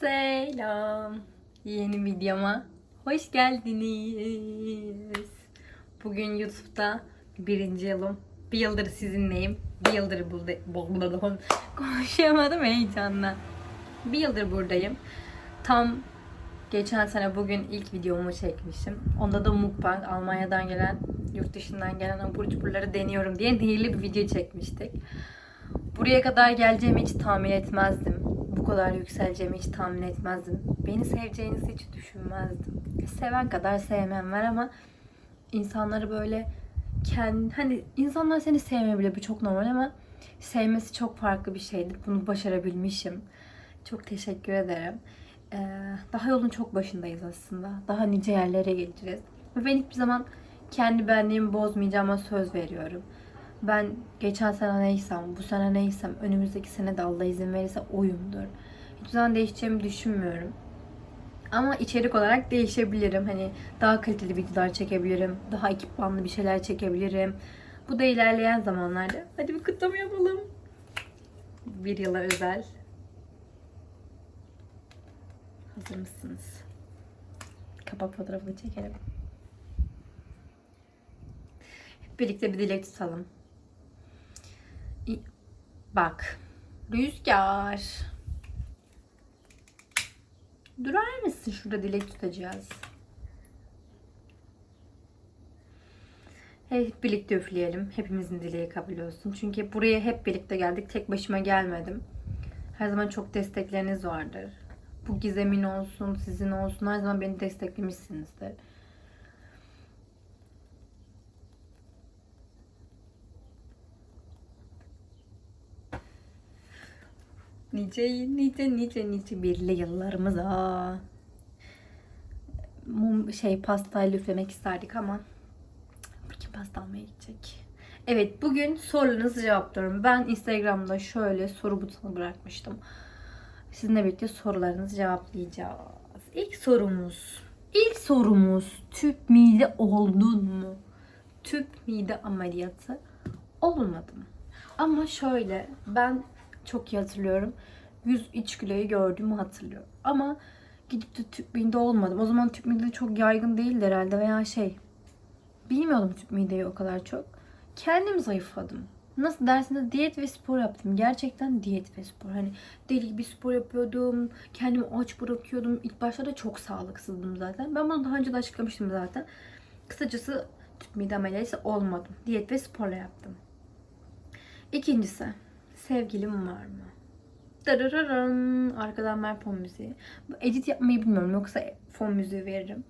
Selam. Yeni videoma hoş geldiniz. Bugün YouTube'da birinci yılım. Bir yıldır sizinleyim. Bir yıldır burada konuşamadım heyecanla. Bir yıldır buradayım. Tam geçen sene bugün ilk videomu çekmişim. Onda da mukbang Almanya'dan gelen, yurt dışından gelen abur cuburları deniyorum diye nehirli bir video çekmiştik. Buraya kadar geleceğimi hiç tahmin etmezdim. Kadar yükseleceğimi hiç tahmin etmezdim. Beni seveceğinizi hiç düşünmezdim. Seven kadar sevmem var ama insanları böyle kendi hani insanlar seni sevmeyebilir bu çok normal ama sevmesi çok farklı bir şeydir. Bunu başarabilmişim. Çok teşekkür ederim. Ee, daha yolun çok başındayız aslında. Daha nice yerlere geleceğiz. Ve ben hiçbir zaman kendi benliğimi bozmayacağıma söz veriyorum. Ben geçen sene neysem, bu sene neysem, önümüzdeki sene de Allah izin verirse oyumdur. Hiçbir zaman değişeceğimi düşünmüyorum. Ama içerik olarak değişebilirim. Hani daha kaliteli videolar çekebilirim. Daha ekipmanlı bir şeyler çekebilirim. Bu da ilerleyen zamanlarda. Hadi bir kutlama yapalım. Bir yıla özel. Hazır mısınız? Kapak fotoğrafını çekelim. Hep birlikte bir dilek tutalım. Bak. Rüzgar. Durar mısın? Şurada dilek tutacağız. Hep birlikte üfleyelim. Hepimizin dileği kabul olsun. Çünkü buraya hep birlikte geldik. Tek başıma gelmedim. Her zaman çok destekleriniz vardır. Bu gizemin olsun, sizin olsun. Her zaman beni desteklemişsinizdir. Nice nice nice nice birli yıllarımıza. Mum şey pastayla üflemek isterdik ama kim pasta almaya gidecek? Evet bugün sorularınızı cevaplıyorum. Ben Instagram'da şöyle soru butonu bırakmıştım. Sizinle birlikte sorularınızı cevaplayacağız. İlk sorumuz. İlk sorumuz tüp mide oldun mu? Tüp mide ameliyatı olmadım. Ama şöyle ben çok iyi hatırlıyorum. 103 kiloyu gördüğümü hatırlıyorum. Ama gidip de tüp olmadım. O zaman tüp mide çok yaygın değildi herhalde veya şey. Bilmiyordum tüp mideyi o kadar çok. Kendim zayıfladım. Nasıl dersinde diyet ve spor yaptım. Gerçekten diyet ve spor. Hani deli gibi spor yapıyordum. Kendimi aç bırakıyordum. İlk başta da çok sağlıksızdım zaten. Ben bunu daha önce de açıklamıştım zaten. Kısacası tüp mide ameliyatı olmadım. Diyet ve sporla yaptım. İkincisi sevgilim var mı? Darararan. Arkadan ver fon müziği. Edit yapmayı bilmiyorum. Yoksa fon müziği veririm.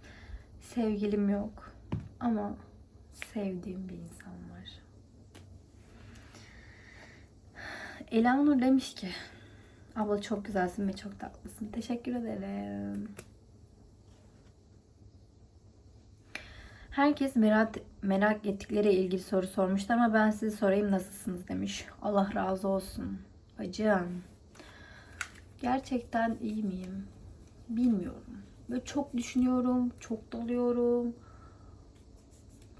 Sevgilim yok. Ama sevdiğim bir insan var. Elanur demiş ki Abla çok güzelsin ve çok tatlısın. Teşekkür ederim. Herkes merak, merak ettikleri ilgili soru sormuştu ama ben size sorayım nasılsınız demiş. Allah razı olsun. Bacım. Gerçekten iyi miyim? Bilmiyorum. Böyle çok düşünüyorum, çok dalıyorum.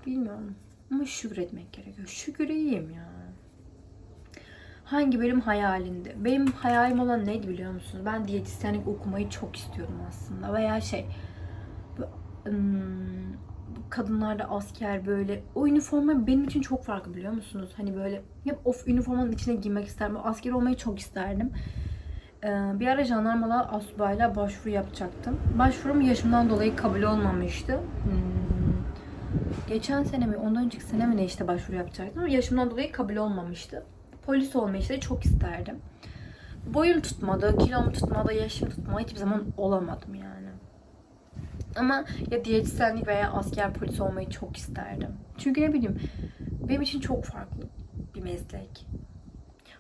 Bilmiyorum. Ama şükretmek gerekiyor. Şükür iyiyim ya. Hangi bölüm hayalinde? Benim hayalim olan neydi biliyor musunuz? Ben diyetisyenlik okumayı çok istiyorum aslında. Veya şey kadınlarda asker böyle o üniforma benim için çok farklı biliyor musunuz? Hani böyle hep of üniformanın içine girmek isterim. Asker olmayı çok isterdim. Ee, bir ara jandarmalığa asubayla başvuru yapacaktım. Başvurum yaşımdan dolayı kabul olmamıştı. Hmm. Geçen sene mi, ondan önceki sene mi ne işte başvuru yapacaktım yaşımdan dolayı kabul olmamıştı. Polis olmayı işte çok isterdim. Boyum tutmadı, kilom tutmadı, yaşım tutmadı. Hiçbir zaman olamadım yani. Ama ya diyetisyenlik veya asker polis olmayı çok isterdim. Çünkü ne bileyim benim için çok farklı bir meslek.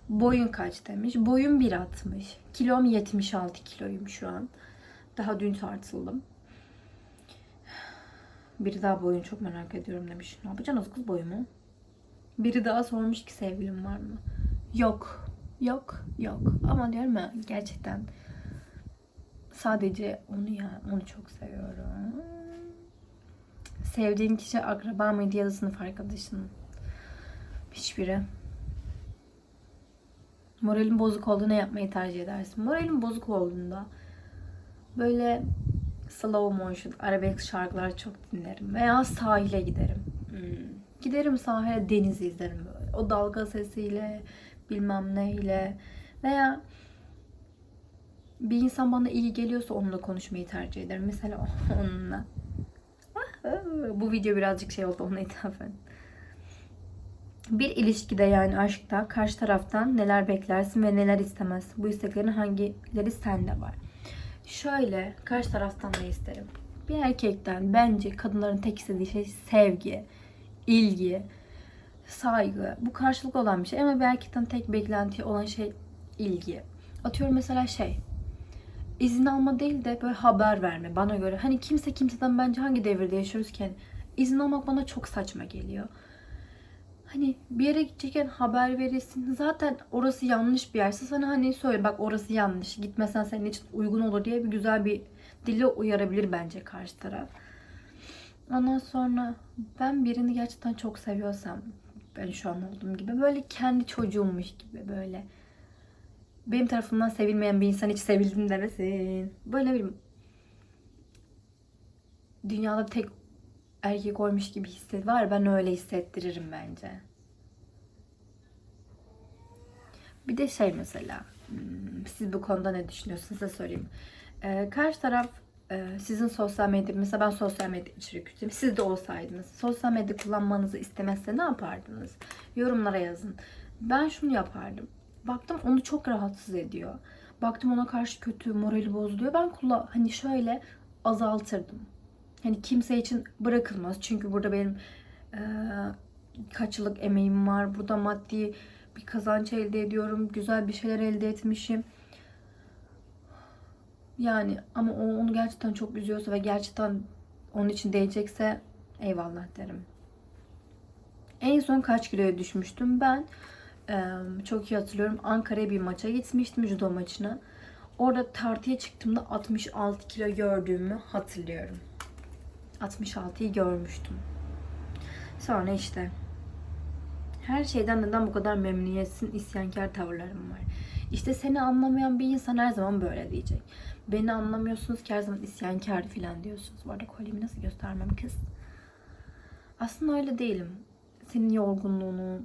Boyun kaç demiş. Boyum 1.60. Kilom 76 kiloyum şu an. Daha dün tartıldım. Biri daha boyun çok merak ediyorum demiş. Ne yapacaksınız kız boyumu? Biri daha sormuş ki sevgilim var mı? Yok. Yok. Yok. Ama diyorum ya gerçekten sadece onu ya onu çok seviyorum. Sevdiğin kişi akraba mıydı ya da sınıf arkadaşın? Hiçbiri. Moralin bozuk olduğunda ne yapmayı tercih edersin? Moralin bozuk olduğunda Böyle slow motion, arabesk şarkılar çok dinlerim. Veya sahile giderim. Hmm. Giderim sahile denizi izlerim böyle. O dalga sesiyle, bilmem neyle. Veya bir insan bana iyi geliyorsa onunla konuşmayı tercih ederim. Mesela onunla. Bu video birazcık şey oldu ona ithafen. Bir ilişkide yani aşkta karşı taraftan neler beklersin ve neler istemezsin? Bu isteklerin hangileri sende var? Şöyle karşı taraftan ne isterim? Bir erkekten bence kadınların tek istediği şey sevgi, ilgi, saygı. Bu karşılıklı olan bir şey ama bir erkekten tek beklenti olan şey ilgi. Atıyorum mesela şey izin alma değil de böyle haber verme bana göre. Hani kimse kimseden bence hangi devirde yaşıyoruz ki? Yani izin almak bana çok saçma geliyor. Hani bir yere gidecekken haber verirsin. Zaten orası yanlış bir yerse sana hani söyle bak orası yanlış. Gitmesen senin için uygun olur diye bir güzel bir dille uyarabilir bence karşı taraf. Ondan sonra ben birini gerçekten çok seviyorsam ben şu an olduğum gibi böyle kendi çocuğummuş gibi böyle benim tarafımdan sevilmeyen bir insan hiç sevildim demesin. Böyle bir dünyada tek erkek oymuş gibi hisset var. Ben öyle hissettiririm bence. Bir de şey mesela, hmm, siz bu konuda ne düşünüyorsunuz size sorayım. Ee, karşı taraf e, sizin sosyal medya, mesela ben sosyal medya içerik üretiyorum. Siz de olsaydınız, sosyal medya kullanmanızı istemezse ne yapardınız? Yorumlara yazın. Ben şunu yapardım. Baktım onu çok rahatsız ediyor. Baktım ona karşı kötü, morali bozuluyor. Ben kullan hani şöyle azaltırdım. Hani kimse için bırakılmaz. Çünkü burada benim e, kaç yıllık emeğim var. Burada maddi bir kazanç elde ediyorum. Güzel bir şeyler elde etmişim. Yani ama o onu gerçekten çok üzüyorsa ve gerçekten onun için değecekse eyvallah derim. En son kaç kiloya düşmüştüm? Ben çok iyi hatırlıyorum. Ankara'ya bir maça gitmiştim judo maçına. Orada tartıya çıktığımda 66 kilo gördüğümü hatırlıyorum. 66'yı görmüştüm. Sonra işte her şeyden neden bu kadar memnuniyetsin isyankar tavırlarım var. İşte seni anlamayan bir insan her zaman böyle diyecek. Beni anlamıyorsunuz ki her zaman isyankar falan diyorsunuz. Bu arada kolyemi nasıl göstermem kız? Aslında öyle değilim. Senin yorgunluğunu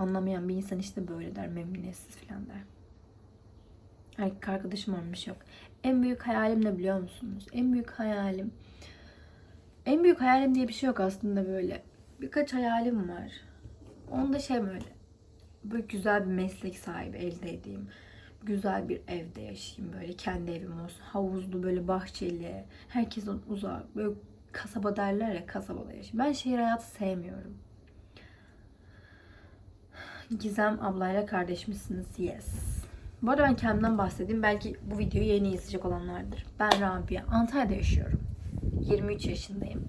anlamayan bir insan işte böyle der. Memnuniyetsiz falan der. Erkek arkadaşım olmuş yok. En büyük hayalim ne biliyor musunuz? En büyük hayalim en büyük hayalim diye bir şey yok aslında böyle. Birkaç hayalim var. Onda şey böyle. Böyle güzel bir meslek sahibi elde edeyim. Güzel bir evde yaşayayım böyle. Kendi evim olsun. Havuzlu böyle bahçeli. Herkesten uzak. Böyle kasaba derler ya kasabada yaşayayım. Ben şehir hayatı sevmiyorum. Gizem ablayla kardeşmişsiniz. Yes. Bu arada ben kendimden bahsedeyim. Belki bu videoyu yeni izleyecek olanlardır. Ben Rabia. Antalya'da yaşıyorum. 23 yaşındayım.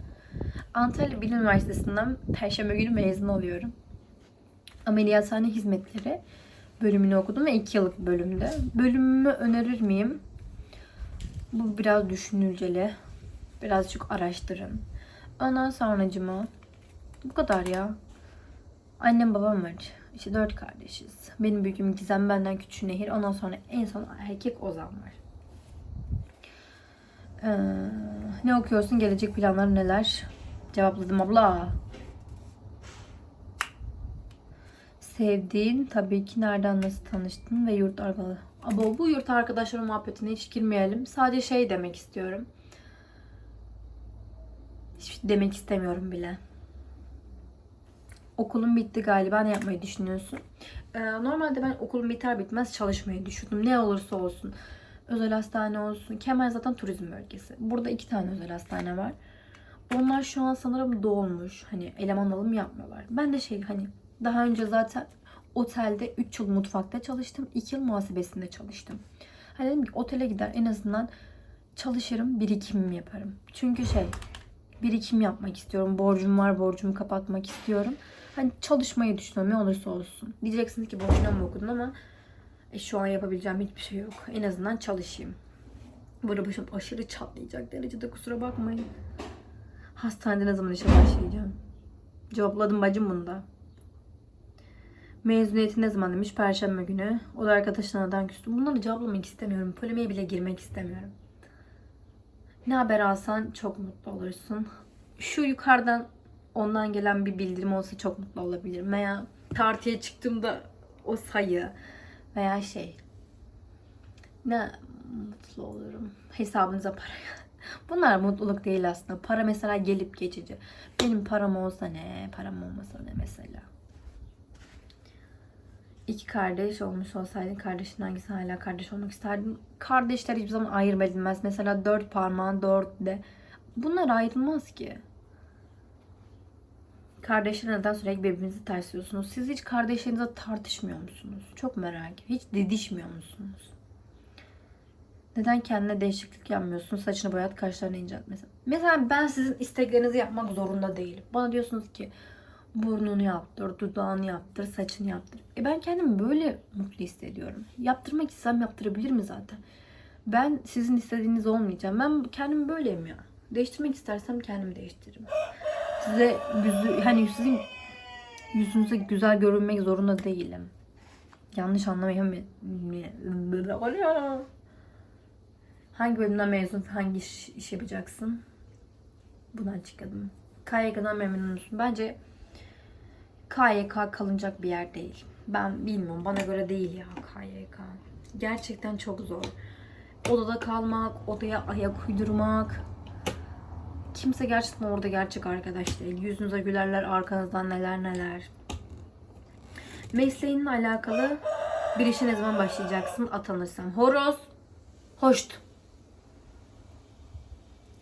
Antalya Bilim Üniversitesi'nden Perşembe günü mezun oluyorum. Ameliyathane hizmetleri bölümünü okudum ve 2 yıllık bölümde. Bölümümü önerir miyim? Bu biraz düşünülceli. Birazcık araştırın. Ondan sonracıma bu kadar ya. Annem babam var. İşte dört kardeşiz. Benim büyüğüm Gizem, benden küçük Nehir. Ondan sonra en son erkek Ozan var. Ee, ne okuyorsun? Gelecek planları neler? Cevapladım abla. Sevdiğin tabii ki nereden nasıl tanıştın ve yurt arkadaşı. Abo bu yurt arkadaşları muhabbetine hiç girmeyelim. Sadece şey demek istiyorum. Hiç demek istemiyorum bile. Okulum bitti galiba. Ne yapmayı düşünüyorsun? Ee, normalde ben okulum biter bitmez çalışmayı düşündüm. Ne olursa olsun. Özel hastane olsun. Kemal zaten turizm bölgesi. Burada iki tane özel hastane var. Onlar şu an sanırım dolmuş. Hani eleman alım yapmıyorlar. Ben de şey hani daha önce zaten otelde 3 yıl mutfakta çalıştım. 2 yıl muhasebesinde çalıştım. Hani dedim ki otele gider en azından çalışırım, birikimimi yaparım. Çünkü şey birikim yapmak istiyorum. Borcum var, borcumu kapatmak istiyorum. Hani çalışmayı düşünüyorum ne olursa olsun. Diyeceksiniz ki boşuna mı okudun ama e, şu an yapabileceğim hiçbir şey yok. En azından çalışayım. Burada başım aşırı çatlayacak derecede kusura bakmayın. Hastanede ne zaman işe başlayacağım? Cevapladım bacım bunda. Mezuniyeti ne zaman demiş? Perşembe günü. O da arkadaşına neden küstü. Bunları cevaplamak istemiyorum. Polemiğe bile girmek istemiyorum. Ne haber alsan çok mutlu olursun. Şu yukarıdan ondan gelen bir bildirim olsa çok mutlu olabilirim. Veya tartıya çıktığımda o sayı veya şey. Ne mutlu olurum. Hesabınıza para. Bunlar mutluluk değil aslında. Para mesela gelip geçici. Benim param olsa ne, param olmasa ne mesela. İki kardeş olmuş olsaydın kardeşin hangisi hala kardeş olmak isterdin? Kardeşler hiçbir zaman ayırma edilmez. Mesela dört parmağın dört de. Bunlar ayrılmaz ki. Kardeşler neden sürekli birbirinizi tersliyorsunuz? Siz hiç kardeşlerinizle tartışmıyor musunuz? Çok merak ediyorum. Hiç didişmiyor musunuz? Neden kendine değişiklik yapmıyorsun? Saçını boyat, kaşlarını incelt mesela. Mesela ben sizin isteklerinizi yapmak zorunda değilim. Bana diyorsunuz ki burnunu yaptır, dudağını yaptır, saçını yaptır. E ben kendimi böyle mutlu hissediyorum. Yaptırmak istem yaptırabilirim zaten. Ben sizin istediğiniz olmayacağım. Ben kendimi böyleyim ya. Değiştirmek istersem kendimi değiştiririm. Size yüzü, hani sizin yüzünüze güzel görünmek zorunda değilim. Yanlış anlamayın. Hangi bölümden mezun, hangi iş, iş yapacaksın? Bundan çıkalım. KYK'dan memnun musun? Bence KYK kalınacak bir yer değil. Ben bilmiyorum. Bana göre değil ya KYK. Gerçekten çok zor. Odada kalmak, odaya ayak uydurmak. Kimse gerçekten orada gerçek arkadaş değil. Yüzünüze gülerler, arkanızdan neler neler. Mesleğinle alakalı bir işe ne zaman başlayacaksın atanırsan. Horoz, hoşt.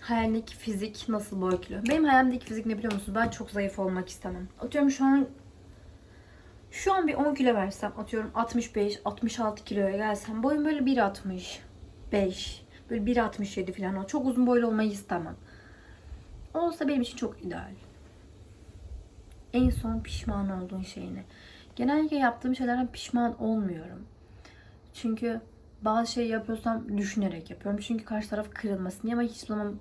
Hayalindeki fizik nasıl boy kilo? Benim hayalimdeki fizik ne biliyor musun? Ben çok zayıf olmak istemem. Atıyorum şu an şu an bir 10 kilo versem atıyorum 65 66 kiloya gelsem boyum böyle 1.65 böyle 1.67 falan o. Çok uzun boylu olmayı istemem. Olsa benim için çok ideal. En son pişman olduğun şey ne? Genellikle yaptığım şeylerden pişman olmuyorum. Çünkü bazı şey yapıyorsam düşünerek yapıyorum. Çünkü karşı taraf kırılmasın diye ama hiç zaman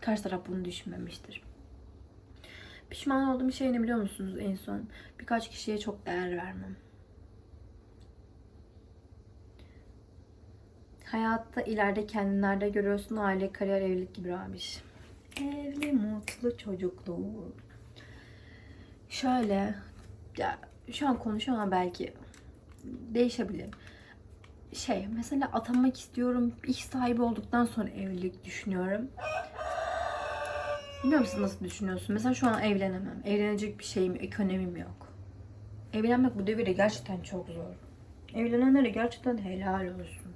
karşı taraf bunu düşünmemiştir. Pişman olduğum şey ne biliyor musunuz en son? Birkaç kişiye çok değer vermem. Hayatta ileride kendini nerede görüyorsun? Aile, kariyer, evlilik gibi abiş. Evli, mutlu, çocuklu. Şöyle, ya şu an konuşuyorum ama belki değişebilir. Şey, mesela atanmak istiyorum. İş sahibi olduktan sonra evlilik düşünüyorum. Bilmiyorum siz nasıl düşünüyorsun? Mesela şu an evlenemem. Evlenecek bir şeyim, ekonomim yok. Evlenmek bu devirde gerçekten çok zor. Evlenenlere gerçekten helal olsun.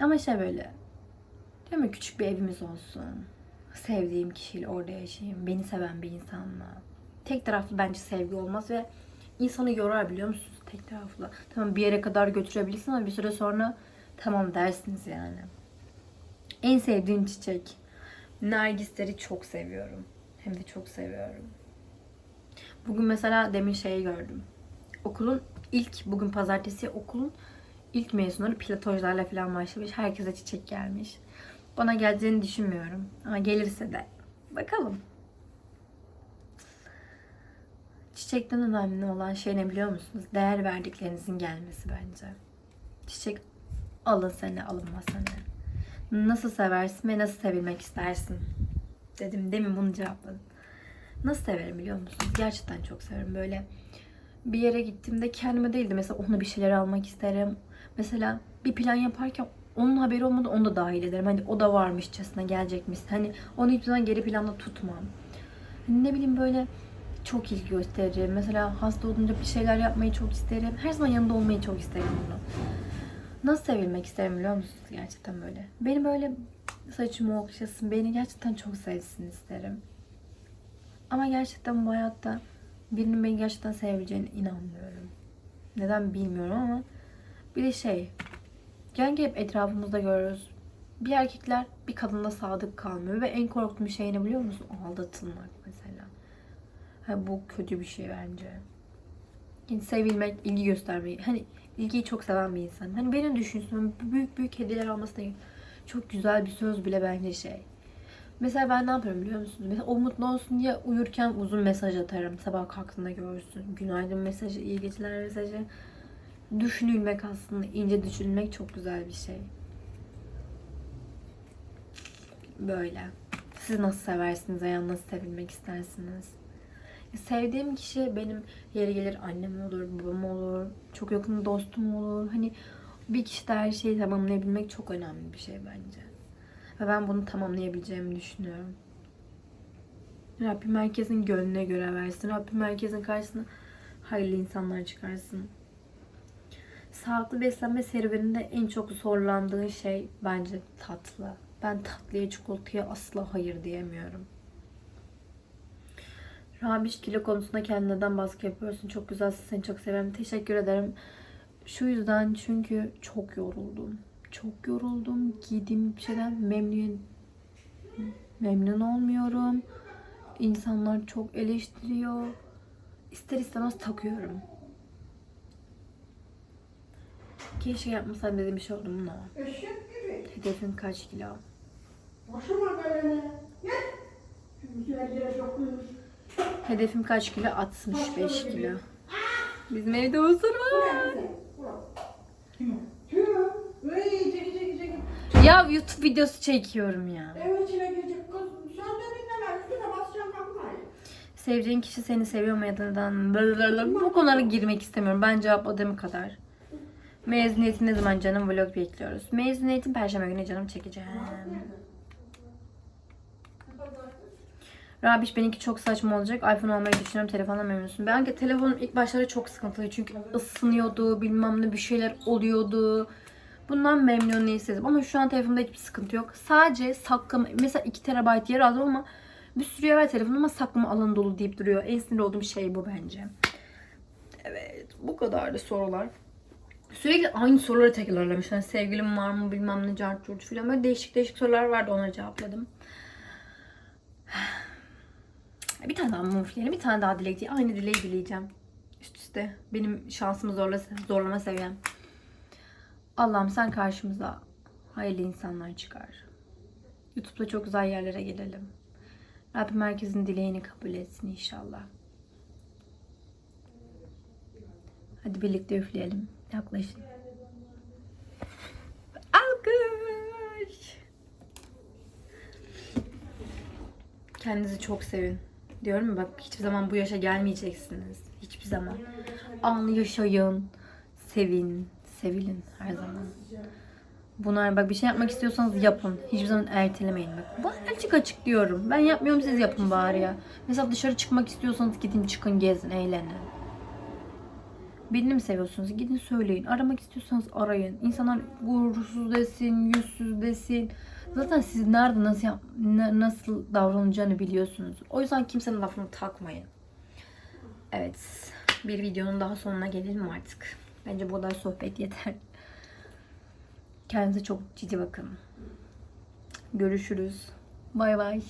Ama şey böyle. Değil mi? Küçük bir evimiz olsun. Sevdiğim kişiyle orada yaşayayım. Beni seven bir insanla. Tek taraflı bence sevgi olmaz ve insanı yorar biliyor musunuz? Tek taraflı. Tamam bir yere kadar götürebilirsin ama bir süre sonra tamam dersiniz yani. En sevdiğim çiçek. Nergisleri çok seviyorum. Hem de çok seviyorum. Bugün mesela demin şeyi gördüm. Okulun ilk, bugün pazartesi okulun ilk mezunları platojlarla falan başlamış. Herkese çiçek gelmiş. Bana geleceğini düşünmüyorum. Ama gelirse de bakalım. Çiçekten önemli olan şey ne biliyor musunuz? Değer verdiklerinizin gelmesi bence. Çiçek alın seni, alınmaz seni. Nasıl seversin ve nasıl sevilmek istersin? Dedim demin bunu cevapladım. Nasıl severim biliyor musunuz? Gerçekten çok severim. Böyle bir yere gittiğimde kendime değildi. Mesela ona bir şeyler almak isterim. Mesela bir plan yaparken onun haberi olmadan onu da dahil ederim. Hani o da varmışçasına gelecekmiş. Hani onu hiçbir zaman geri planda tutmam. Hani ne bileyim böyle çok ilgi gösteririm. Mesela hasta olunca bir şeyler yapmayı çok isterim. Her zaman yanında olmayı çok isterim bunu. Nasıl sevilmek isterim biliyor musunuz gerçekten böyle? Beni böyle saçımı okşasın, beni gerçekten çok sevsin isterim. Ama gerçekten bu hayatta birinin beni gerçekten sevebileceğine inanmıyorum. Neden bilmiyorum ama bir de şey, genelde hep etrafımızda görüyoruz. Bir erkekler bir kadında sadık kalmıyor ve en korktuğum şey ne biliyor musun? Aldatılmak mesela. Ha, bu kötü bir şey bence. Yani sevilmek, ilgi göstermeyi. Hani ilgiyi çok seven bir insan. Hani benim düşünsün büyük büyük hediyeler alması değil. Çok güzel bir söz bile bence şey. Mesela ben ne yaparım biliyor musunuz? Mesela o mutlu olsun diye uyurken uzun mesaj atarım. Sabah kalktığında görsün. Günaydın mesajı, iyi geceler mesajı. Düşünülmek aslında, ince düşünülmek çok güzel bir şey. böyle. Siz nasıl seversiniz veya nasıl sevilmek istersiniz? Sevdiğim kişi benim yeri gelir annem olur, babam olur, çok yakın dostum olur. Hani bir kişide her şeyi tamamlayabilmek çok önemli bir şey bence. Ve ben bunu tamamlayabileceğimi düşünüyorum. Rabbim herkesin gönlüne göre versin. Rabbim herkesin karşısına hayırlı insanlar çıkarsın. Sağlıklı beslenme serüveninde en çok zorlandığın şey bence tatlı. Ben tatlıya, çikolataya asla hayır diyemiyorum. Rabiş kilo konusunda kendine neden baskı yapıyorsun? Çok güzelsin, seni çok severim. Teşekkür ederim. Şu yüzden çünkü çok yoruldum. Çok yoruldum. Giydiğim bir şeyden memnun memnun olmuyorum. İnsanlar çok eleştiriyor. İster istemez takıyorum. Keşke yapmasam dediğim bir şey oldu mu? Eşek gibi. Hedefin kaç kilo? Başıma gelene. Güzel yere. Hedefim kaç kilo? 65 kilo. Bizim evde huzur var. Kim o? Tüh. Iy, çeki çeki çeki. Ya YouTube videosu çekiyorum ya. Evin içine girecek kız. Sen de dinleme. Üstüne basacağım kapmayı. Sevdiğin kişi seni seviyor mu ya da neden? Bu konulara girmek istemiyorum. Ben cevapladığım kadar. Mezuniyetin ne zaman canım vlog bekliyoruz. Mezuniyetin perşembe günü canım çekeceğim. Rabiş benimki çok saçma olacak. iPhone almayı düşünüyorum. Telefonla memnunsun. Ben ki telefonum ilk başlarda çok sıkıntılı. Çünkü ısınıyordu. Bilmem ne bir şeyler oluyordu. Bundan memnun değilsizim. Ama şu an telefonumda hiçbir sıkıntı yok. Sadece saklama. Mesela 2 TB yer aldım ama bir sürü yer var telefonum ama saklama alanı dolu deyip duruyor. En sinir olduğum şey bu bence. Evet. Bu kadardı sorular. Sürekli aynı soruları tekrarlamışlar. Sevgilim var mı bilmem ne cart curt filan. Böyle değişik değişik sorular vardı onları cevapladım. Bir tane daha mum üfleyelim. Bir tane daha dilek diye. Aynı dileği dileyeceğim. Üst üste. Benim şansımı zorla, zorlama seviyem. Allah'ım sen karşımıza hayırlı insanlar çıkar. YouTube'da çok güzel yerlere gelelim. Rabbim herkesin dileğini kabul etsin inşallah. Hadi birlikte üfleyelim. Yaklaşın. Alkış. Kendinizi çok sevin. Diyorum ya bak hiçbir zaman bu yaşa gelmeyeceksiniz. Hiçbir zaman. Anı yaşayın. Sevin. Sevilin her zaman. Bunlar bak bir şey yapmak istiyorsanız yapın. Hiçbir zaman ertelemeyin bak. Bu açık açık diyorum. Ben yapmıyorum siz yapın bari ya. Mesela dışarı çıkmak istiyorsanız gidin çıkın gezin eğlenin. Birini mi seviyorsunuz? Gidin söyleyin. Aramak istiyorsanız arayın. İnsanlar gurursuz desin, yüzsüz desin. Zaten siz nerede nasıl nasıl davranacağını biliyorsunuz. O yüzden kimsenin lafını takmayın. Evet. Bir videonun daha sonuna gelelim artık. Bence bu kadar sohbet yeter. Kendinize çok ciddi bakın. Görüşürüz. Bay bay.